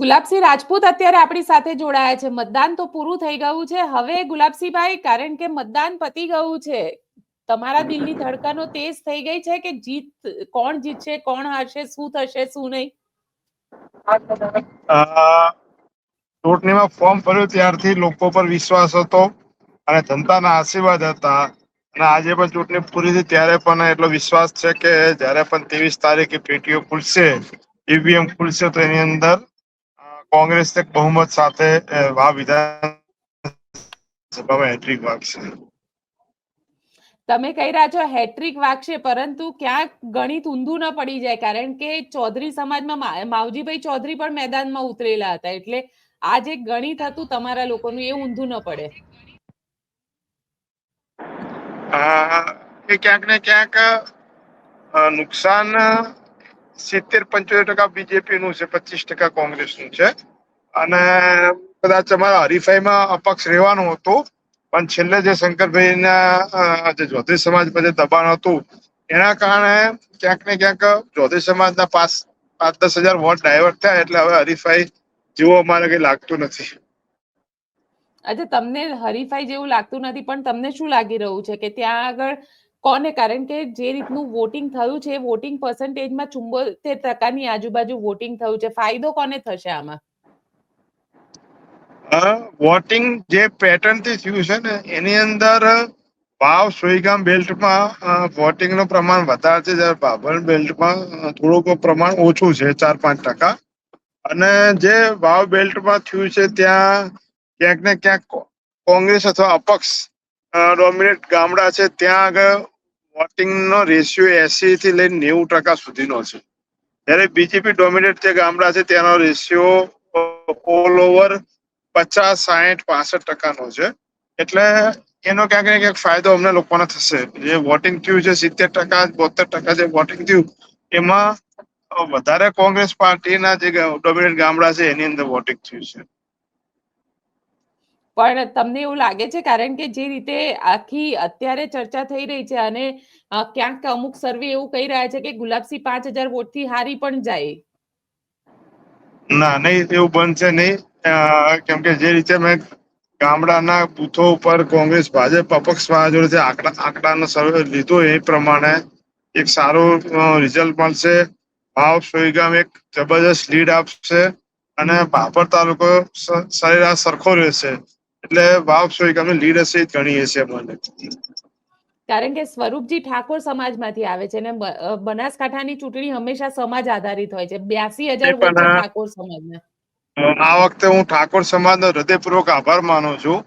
ગુલાબસિંહ રાજપૂત અત્યારે આપણી સાથે જોડાયા છે. મતદાન તો પૂરું થઈ ગયું છે. હવે ગુલાબસિંહભાઈ, કારણ કે મતદાન પતી ગયું છે, તમારા દિલની ધડકનો તેજ થઈ ગઈ છે કે જીત, કોણ જીતશે, કોણ હારશે, શું થશે, શું નહીં? ચૂંટણીમાં ફોર્મ ભર્યું ત્યારથી લોકો પર વિશ્વાસ હતો અને જનતાના આશીર્વાદ હતા. અને આજે પણ ચૂંટણી પૂરી થઈ ત્યારે પણ એટલો વિશ્વાસ છે કે જ્યારે પણ ત્રેવીસ તારીખે પેટીઓ ખુલશે, ઈવીએમ ખુલશે તો એની અંદર કોંગ્રેસ એક બહુમત સાથે આ વિધાનસભામાં હેટ્રિક વાગશે. તમે કહી રહ્યા છો હેટ્રિક વાગશે પરંતુ ક્યાંક ગણિત ઊંધું ન પડી જાય કારણ કે ચૌધરી સમાજમાં માવજીભાઈ ચૌધરી પણ મેદાનમાં ઉતરેલા હતા એટલે આ જે ગણિત હતું તમારા લોકોનું એ ઊંધું ન પડે. એ ક્યાંક ને ક્યાંક નુકસાન સિત્તેર પંચોતેર ટકા બીજેપી નું છે, પચીસ ટકા કોંગ્રેસનું છે. અને કદાચ અમારા હરીફાઈમાં અપક્ષ રહેવાનું હતું, પણ છેલ્લે જે શંકરભાઈના જે ચૌધરી સમાજ પર જે દબાણ હતું, એના કારણે ક્યાંક ને ક્યાંક ચૌધરી સમાજના પાંચ પાંચ, દસ હજાર વોટ ડાયવર્ટ થયા, એટલે હવે હરીફાઈ જેવું અમારે કઈ લાગતું નથી. આજે તમને હરીફાઈ જેવું લાગતું નથી, પણ તમને શું લાગી રહ્યું છે કે ત્યાં આગળ કોને? કારણ કે જે રીતનું વોટિંગ થયું છે વોટિંગ પર્સન્ટેજમાં ચુંબોતેર ટકાની આજુબાજુ વોટિંગ થયું છે. ફાયદો કોને થશે આમાં? વોટિંગ જે પેટર્નથી થયું છે ને, એની અંદર વાવ સોઈગામ બેલ્ટમાં વોટિંગનું પ્રમાણ વધારે છે. જ્યારે બાબર બેલ્ટમાં થોડુંક પ્રમાણ ઓછું છે, ચાર પાંચ ટકા. અને જે વાવ બેલ્ટમાં થયું છે, ત્યાં ક્યાંક ને ક્યાંક કોંગ્રેસ અથવા અપક્ષ ડોમિનેટ ગામડા છે, ત્યાં આગળ વોટિંગ નો રેશિયો એસી થી લઈને નેવું ટકા સુધીનો છે. જ્યારે બીજેપી ડોમિનેટ જે ગામડા છે, તેનો રેશિયો ઓલ ઓવર પચાસ, સાહીઠ, પાસઠ ટકાનો છે. એટલે એનો ક્યાંક ને ક્યાંક ફાયદો અમને લોકોને થશે. જે વોટિંગ થયું છે, સિત્તેર ટકા બોતેર ટકા જે વોટિંગ થયું, એમાં વધારે કોંગ્રેસ પાર્ટીના જે ડોમિનેટ ગામડા છે, એની અંદર વોટિંગ થયું છે. પણ તમને એવું લાગે છે? કારણ કે જે રીતે આખી અત્યારે ચર્ચા થઈ રહી છે અને ક્યાંક અમુક સર્વે એવું કહી રહ્યા છે કે ગુલાબસિંહ પાંચ હજાર વોટથી હારી પણ જાય. ના, નહીં, એવું બનશે નહીં. કેમ કે જે રીતે મેં ગામડાના બૂથો ઉપર કોંગ્રેસ, ભાજપ, અપક્ષ જોડે આંકડા, આંકડાનો સર્વે લીધો એ પ્રમાણે એક સારું રિઝલ્ટ મળશે. ભાવ સોઈગામ એક જબરજસ્ત લીડ આપશે અને ભાભર તાલુકો સરેરાશ સરખો રહેશે. એટલે વાવ સોઈગામની લીડ હશે ગણીએ છીએ મને. કારણ કે સ્વરૂપજી ઠાકોર સમાજમાંથી આવે છે અને બનાસકાંઠાની ચૂંટણી હંમેશા સમાજ આધારિત હોય છે. બ્યાસી હજાર ઠાકોર સમાજના. આ વખતે હું ઠાકોર સમાજનો હૃદયપૂર્વક આભાર માનું છું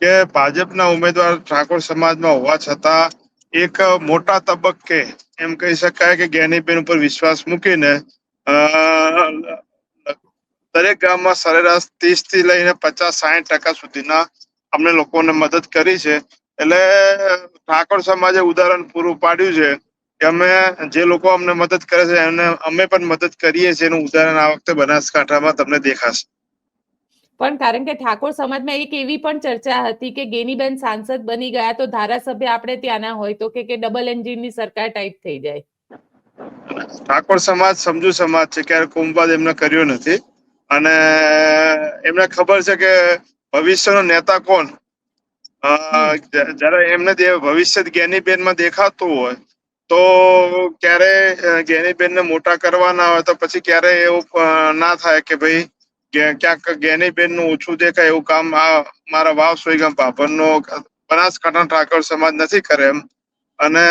કે ભાજપના ઉમેદવાર ઠાકોર સમાજમાં હોવા છતાં એક મોટા તબક્કે એમ કહી શકાય કે જ્ઞાનીબેન ઉપર વિશ્વાસ મૂકીને દરેક ગામમાં સરેરાશ ત્રીસથી લઈને પચાસ સાહીઠ ટકા સુધીના અમને લોકોને મદદ કરી છે. એટલે ઠાકોર સમાજે ઉદાહરણ પૂરું પાડ્યું છે કે અમે જે લોકો અમને મદદ કરે છે એને અમે પણ મદદ કરીએ છીએ એનું ઉદાહરણ આ વખતે બનાસકાંઠામાં તમને દેખાશે. પણ કારણ કે ઠાકોર સમાજમાં એક એવી પણ ચર્ચા હતી કે ગેનીબેન સાંસદ બની ગયા તો ધારાસભ્ય આપણે ત્યાંના હોય તો કે કે ડબલ એન્જિનની સરકાર ટાઈપ થઈ જાય. ઠાકોર સમાજ સમજુ સમાજ છે ક્યારે કુંભવાદ એમને કર્યો નથી. અને એમને ખબર છે કે ભવિષ્યનો નેતા કોણ? જયારે એમને ભવિષ્ય જ્ઞાનીબેનમાં દેખાતું હોય, તો ક્યારે જ્ઞાનીબેનને મોટા કરવાના હોય, તો પછી ક્યારે એવું ના થાય કે ભાઈ ક્યાંક જ્ઞાનીબેનનું ઓછું દેખાય એવું કામ આ મારા વાવ સોઈગામ બાભરનો બનાસકાંઠા ઠાકોર સમાજ નથી કરે એમ. અને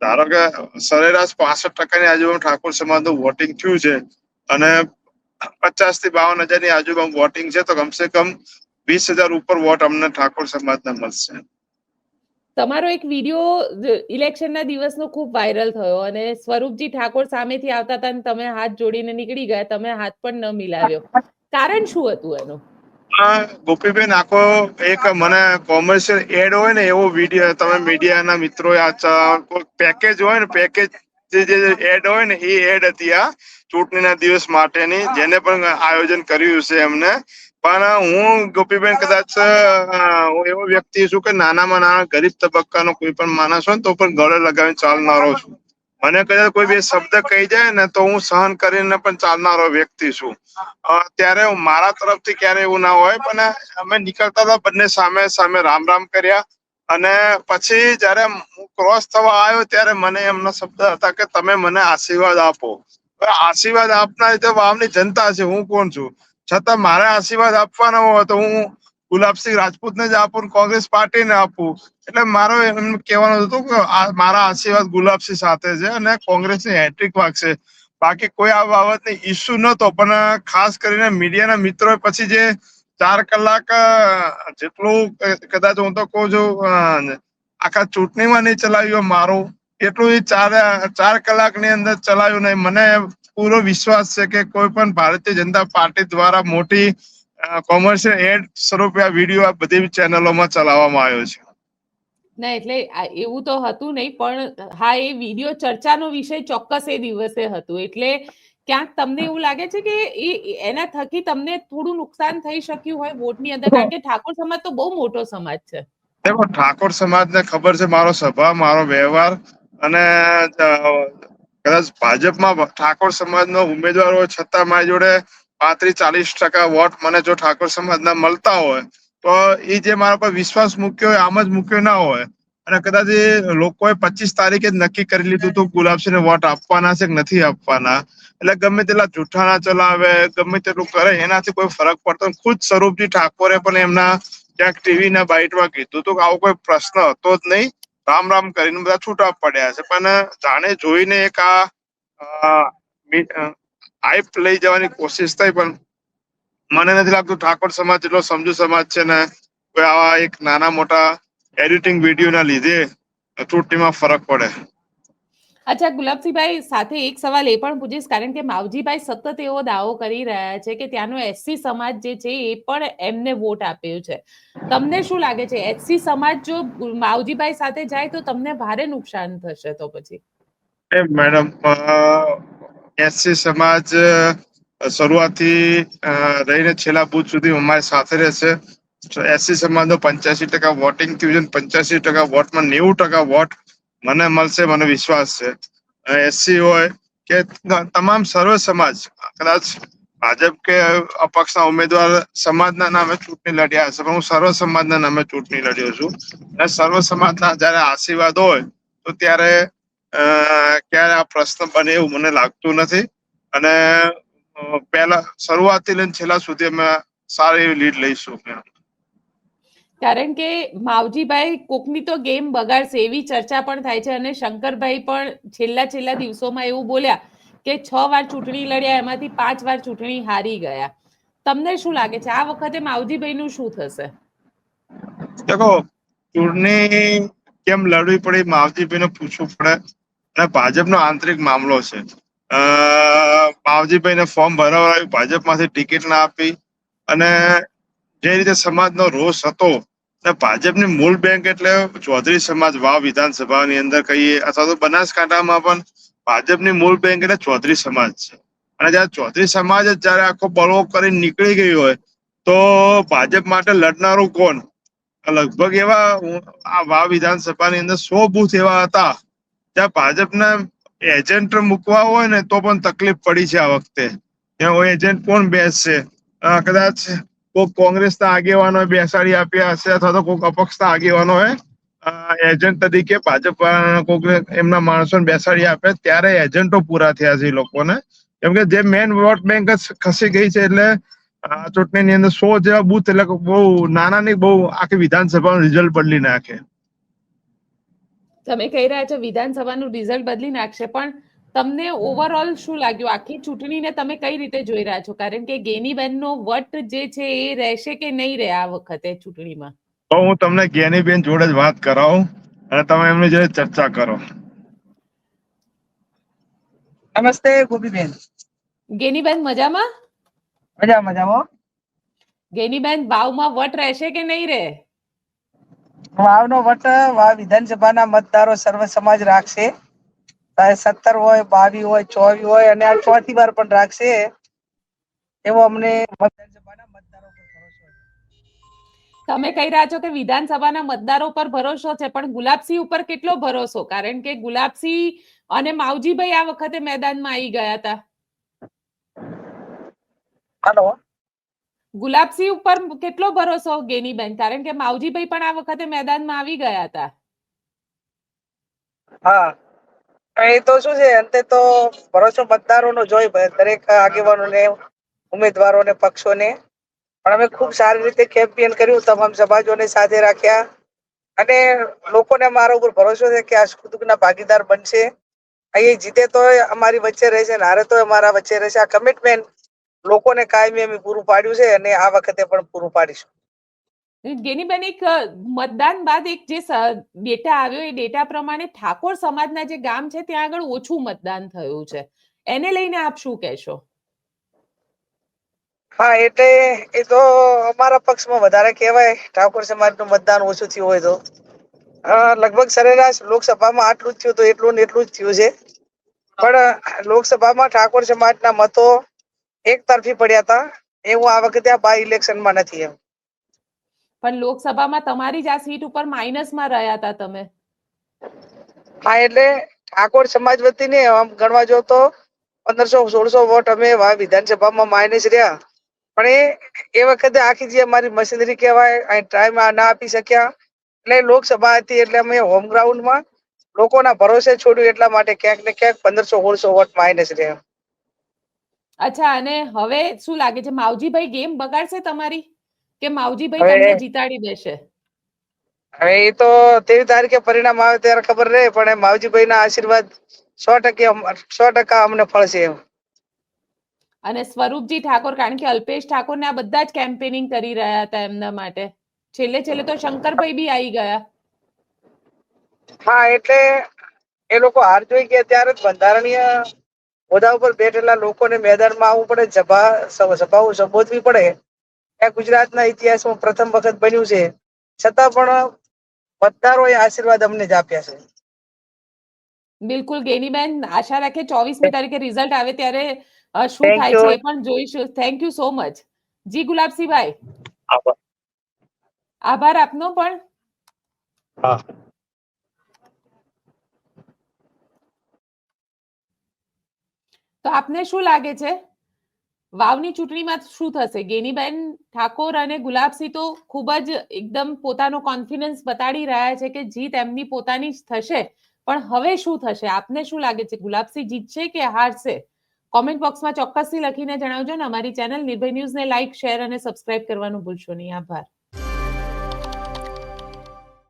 ધારો કે સરેરાશ પાસઠ ટકાની આજુબાજુ ઠાકોર સમાજનું વોટિંગ થયું છે, અને પચાસથી બાવન હજારની આજુબાજુ વોટિંગ છે તો કમસે કમ વીસ હજાર ઉપર વોટ અમને ઠાકોર સમાજના મળશે. તમારો એક વીડિયો ઇલેક્શનના દિવસનો ખૂબ વાયરલ થયો અને સ્વરૂપજી ઠાકોર સામેથી આવતા હતા અને તમે હાથ જોડીને નીકળી ગયા તમે હાથ પણ ન મિલાવ્યો. કારણ શું હતું એનું? ગોપીબેન આખો એક મને કોમર્શિયલ એડ હોય ને એવો વીડિયો તમે મીડિયાના મિત્રો પેકેજ હોય ને પેકેજ જે એડ હોય ને એ એડ હતી આ. ચૂંટણીના દિવસ માટેની જેને પણ આયોજન કર્યું છે એમને. પણ હું ગોપીબેન કદાચ હું એવો વ્યક્તિ છું કે નાનામાં નાના ગરીબ તબક્કાનો કોઈ પણ માણસ હોય તો પણ ગળે લગાવીને ચાલનારો છું. મને કદાચ કોઈ બે શબ્દ કહી જાય ને તો હું સહન કરીને પણ ચાલનારો વ્યક્તિ છું. ત્યારે હું મારા તરફથી ક્યારે એવું ના હોય પણ અમે નીકળતા હતા બંને સામે સામે રામ રામ કર્યા. અને પછી જયારે હું ક્રોસ થવા આવ્યો ત્યારે મને એમના શબ્દ હતા કે તમે મને આશીર્વાદ આપો. આશીર્વાદ આપનારી તો વાવની જનતા છે, હું કોણ છું? છતાં મારે આશીર્વાદ આપવાનો હોય તો હું ગુલાબસિંહ રાજપૂતને જ આપું કોંગ્રેસ કોંગ્રેસ પાર્ટીને આપું. એટલે મારો એમ કહેવાનું હતું કે મારા આશીર્વાદ ગુલાબસિંહ સાથે છે અને કોંગ્રેસની હેટ્રિક વાગશે બાકી કોઈ આ બાબતની ઇસ્યુ નતો પણ ખાસ કરીને મીડિયાના મિત્રો પછી જે ચાર કલાક જેટલું, કદાચ હું તો કહું છું આખા ચૂંટણીમાં નહીં ચલાવ્યું મારું. એટલું એ ચાર ચાર કલાકની અંદર ચલાવ્યું નહીં. મને પૂરો વિશ્વાસ છે કે કોઈ પણ ભારતીય જનતા પાર્ટી દ્વારા મોટી કોમર્શિયલ એડ સ્વરૂપે આ વીડિયો આ બધી ચેનલોમાં ચલાવવામાં આવ્યો છે. ના એટલે એવું તો હતું નહીં પણ હા એ વીડિયો ચર્ચાનો વિષય ચોક્કસ એ દિવસે હતું. એટલે ક્યાંક તમને એવું લાગે છે કે એ એના થકી તમને થોડું નુકસાન થઈ શક્યું હોય વોટની અંદર? કારણ કે ઠાકોર સમાજ તો બહુ મોટો સમાજ છે. દેખો ઠાકોર સમાજને ખબર છે મારો સ્વભાવ મારો વ્યવહાર. અને કદાચ ભાજપમાં ઠાકોર સમાજનો ઉમેદવાર હોય છતાં મારી જોડે પાંત્રીસ ચાલીસ ટકા વોટ મને જો ઠાકોર સમાજના મળતા હોય, તો એ જે મારા પર વિશ્વાસ મૂક્યો હોય, આમ જ મૂક્યો ના હોય. અને કદાચ એ લોકોએ પચીસ તારીખે જ નક્કી કરી લીધું હતું, ગુલાબસિંહને વોટ આપવાના છે કે નથી આપવાના. એટલે ગમે તેટલા જૂઠાણા ચલાવે, ગમે તેટલું કરે, એનાથી કોઈ ફરક પડતો ખુદ સ્વરૂપજી ઠાકોરે પણ એમના ક્યાંક ટીવી ના બાઇટમાં કીધું હતું કે આવો કોઈ પ્રશ્ન હતો જ નહીં. રામ રામ કરીને બધા છૂટા પડ્યા છે. પણ જાણે જોઈને એક આ મી- લઈ જવાની કોશિશ થઈ, પણ મને નથી લાગતું ઠાકોર સમાજ જેટલો સમજુ સમાજ છે ને, કોઈ આવા એક નાના મોટા એડિટિંગ વીડિયો ના લીધે ચૂંટણીમાં ફરક પડે. અચ્છા, ગુલાબસિંહભાઈ સાથે એક સવાલ એ પણ પૂછીશ. કારણ કે માવજીભાઈ સતત એવો દાવો કરી રહ્યા છે કે ત્યાંનો એસસી સમાજ જે છે એ પણ એમને વોટ આપ્યો છે. તમને શું લાગે છે? એસસી સમાજ જો માવજીભાઈ સાથે જાય તો તમને ભારે નુકસાન થશે તો પછી? મેડમ એસસી સમાજ શરૂઆતથી રહીને છેલ્લા બુથ સુધી અમારી સાથે રહેશે. એસસી સમાજનો પંચ્યાસી ટકા વોટિંગ થયું છે પંચ્યાસી ટકા વોટમાં નેવું ટકા વોટ મને મળશે, મને વિશ્વાસ છે. એસસી હોય કે તમામ સર્વ સમાજ, કદાચ ભાજપ કે અપક્ષના ઉમેદવાર સમાજના નામે ચૂંટણી લડ્યા હશે, પણ હું સર્વ સમાજના નામે ચૂંટણી લડ્યો છું. અને સર્વ સમાજના જયારે આશીર્વાદ હોય, તો ત્યારે ક્યારે આ પ્રશ્ન બને એવું મને લાગતું નથી. અને પહેલા, શરૂઆતથી લઈને છેલ્લા સુધી અમે સારી એવી લીડ લઈશું. કારણ કે માવજીભાઈ કોકની તો ગેમ બગાડશે, એવી ચર્ચા પણ થાય છે અને શંકરભાઈ પણ છેલ્લા છેલ્લા દિવસોમાં એવું બોલ્યા કે છ વાર ચૂંટણી લડ્યા, એમાંથી પાંચ વાર ચૂંટણી હારી ગયા. તમને શું લાગે છે? આ વખતે માવજીભાઈનું શું થશે? દેખો, ચૂંટણી કેમ લડવી પડે માવજીભાઈને પૂછવું પડે અને ભાજપનો આંતરિક મામલો છે. માવજીભાઈને ફોર્મ ભરાવડાવ્યું ભાજપમાંથી ટિકિટ ના આપી અને જે રીતે સમાજનો રોષ હતો ભાજપની મૂળ બેંક એટલે ચૌધરી સમાજ વાવ વિધાનસભાની અંદર કહીએ, અથવા તો બનાસકાંઠામાં પણ ભાજપની મૂળ બેંક એટલે ચૌધરી સમાજ છે. અને જયારે ચૌધરી સમાજ જ જયારે આખો બળવો કરીને નીકળી ગયો હોય, તો ભાજપ માટે લડનારું કોણ? લગભગ એવા આ વાવ વિધાનસભાની અંદર સો બુથ એવા હતા ત્યાં ભાજપના એજન્ટ મૂકવા હોય ને તો પણ તકલીફ પડી છે આ વખતે. ત્યાં એજન્ટ કોણ બેસશે? કદાચ કોઈક કોંગ્રેસના આગેવાનો બેસાડી આપ્યા હશે અથવા તો કોઈક અપક્ષના આગેવાનોએ એજન્ટ તરીકે ભાજપ કોઈક એમના માણસોને બેસાડી આપ્યા. ત્યારે એજન્ટો પૂરા થયા છે એ લોકોને. કેમ કે જે મેન વોટ બેંક જ ખસી ગઈ છે એટલે આ ચૂંટણીની અંદર સો જેવા બુથ એટલે બહુ નાના ની બહુ આખી વિધાનસભાનું રિઝલ્ટ બદલી નાખે. તમે કહી રહ્યા છો વિધાનસભાનું રિઝલ્ટ બદલી નાખશે, પણ તમને ઓવરઓલ શું લાગ્યું? આખી ચૂંટણીને તમે કઈ રીતે જોઈ રહ્યા છો? કારણ કે ગેનીબેનનો વટ જે છે એ રહેશે કે નહીં રહે આ વખતે ચૂંટણીમાં? તો હું તમને જ્ઞાનીબેન જોડે જ વાત કરાવું અને તમે એમની જોડે ચર્ચા કરો. નમસ્તે ગોપીબેન. ગેનીબેન મજામાં? મજા મજામાં ગેનીબેન વાવમાં વટ રહેશે કે નહીં રહે? વાવનો વટ વાવ વિધાનસભાના મતદારો સર્વ સમાજ રાખશે. સત્તર હોય બાવી હોય ચોવી હોય અને આ ચોથી વાર પણ રાખશે એવો અમને. તમે કહી રહ્યા છો કે વિધાનસભાના મતદારો પર ભરોસો છે પણ ગુલાબસિંહ ઉપર કેટલો ભરોસો? કારણ કે ગુલાબસિંહ અને માવજીભાઈ આ વખતે મેદાનમાં આવી ગયા હતા. હાલો. ગુલાબસિંહ ઉપર કેટલો ભરોસો ગેનીબેન? કારણ કે માવજીભાઈ પણ આ વખતે મેદાનમાં આવી ગયા હતા. હા. એ તો શું છે, અંતે તો ભરોસો મતદારોનો જોઈ દરેક આગેવાનોને, ઉમેદવારોને, પક્ષોને. પણ અમે ખૂબ સારી રીતે કેમ્પેન કર્યું, તમામ સમાજોને સાથે રાખ્યા. અને લોકોને મારા ઉપર ભરોસો છે કે આ સુખદુઃખના ભાગીદાર બનશે. અહીં જીતે તો અમારી વચ્ચે રહેશે, ને હારે તો અમારા વચ્ચે રહેશે. આ કમિટમેન્ટ લોકોને કાયમી અમે પૂરું પાડ્યું છે, અને આ વખતે પણ પૂરું પાડીશું. ગેનીબેન એક મતદાન બાદ એક જે ડેટા આવ્યો એ ડેટા પ્રમાણે ઠાકોર સમાજના જે ગામ છે ત્યાં આગળ ઓછું મતદાન થયું છે. એને લઈને આપ શું કહેશો? હા, એટલે એ તો અમારા પક્ષમાં વધારે કહેવાય. ઠાકોર સમાજનું મતદાન ઓછું થયું હોય તો. લગભગ સરેરાશ લોકસભામાં આટલું જ થયું તો એટલું ને એટલું જ થયું છે. પણ લોકસભામાં ઠાકોર સમાજના મતો એક તરફી પડ્યા હતા. એવું આ વખતે આ બાય ઇલેક્શનમાં નથી એમ. પણ લોકસભામાં તમારી જ આ સીટ ઉપર માઇનસમાં રહ્યા હતા તમે. હા એટલે ઠાકોર સમાજ વતીને આમ ગણવા જો તો પંદરસો સોળસો વોટ અમે વિધાનસભામાં માઇનસ રહ્યા. પણ એ એ વખતે આખી જે અમારી મશીનરી કહેવાય અહીં ટાઈમ ના આપી શક્યા. એટલે લોકસભા હતી એટલે અમે હોમ ગ્રાઉન્ડમાં લોકોના ભરોસે છોડ્યું એટલા માટે ક્યાંક ને ક્યાંક પંદરસો સોળસો વોટ માઇનસ રહ્યા. અચ્છા અને હવે શું લાગે છે? માવજીભાઈ ગેમ બગાડશે તમારી? કે માવજીભાઈ તમને જીતાડી દેશે? હવે એ તો તેવી તારીખે પરિણામ આવે ત્યારે ખબર રહે પણ માવજીભાઈ ના આશીર્વાદ સો ટકે સો ટકા અમને ફળશે એમ. અને સ્વરૂપજી ઠાકોર કારણ કે અલ્પેશ ઠાકોર ને આ બધા જ કેમ્પેનિંગ કરી રહ્યા હતા એમના માટે. છેલ્લે છેલ્લે તો શંકરભાઈ બી આવી ગયા. હા એટલે એ લોકો હાર જોઈ ગયા ત્યારે જ બંધારણીય હોદ્દા ઉપર બેઠેલા લોકોને મેદાનમાં આવવું પડે સભા સભાઓ સંબોધવી પડે. એ ગુજરાતના ઇતિહાસમાં પ્રથમ વખત બન્યું છે. છતાં પણ મતદારોએ આશીર્વાદ અમને જ આપ્યા છે. બિલકુલ ગેનીબેન આશા રાખે ચોવીસમી તારીખે રિઝલ્ટ આવે ત્યારે શું થાય છે એ પણ જોઈશું. Thank you so much ji Gulabsinhbhai. આભાર. આભાર આપનો પણ. હા. તો આપને શું લાગે છે? વાવની ચૂંટણીમાં શું થશે? ગેનીબેન ઠાકોર અને ગુલાબસિંહ તો ખૂબ જ એકદમ પોતાનો કોન્ફિડન્સ બતાડી રહ્યા છે કે જીત એમની પોતાની જ થશે. પણ હવે શું થશે? આપને શું લાગે છે? ગુલાબસિંહ જીતશે કે હારશે? કોમેન્ટ બોક્સમાં ચોક્કસથી લખીને જણાવજો ને અમારી ચેનલ નિર્ભય ન્યૂઝને લાઇક શેર અને સબસ્ક્રાઇબ કરવાનું ભૂલશો નહીં. આભાર.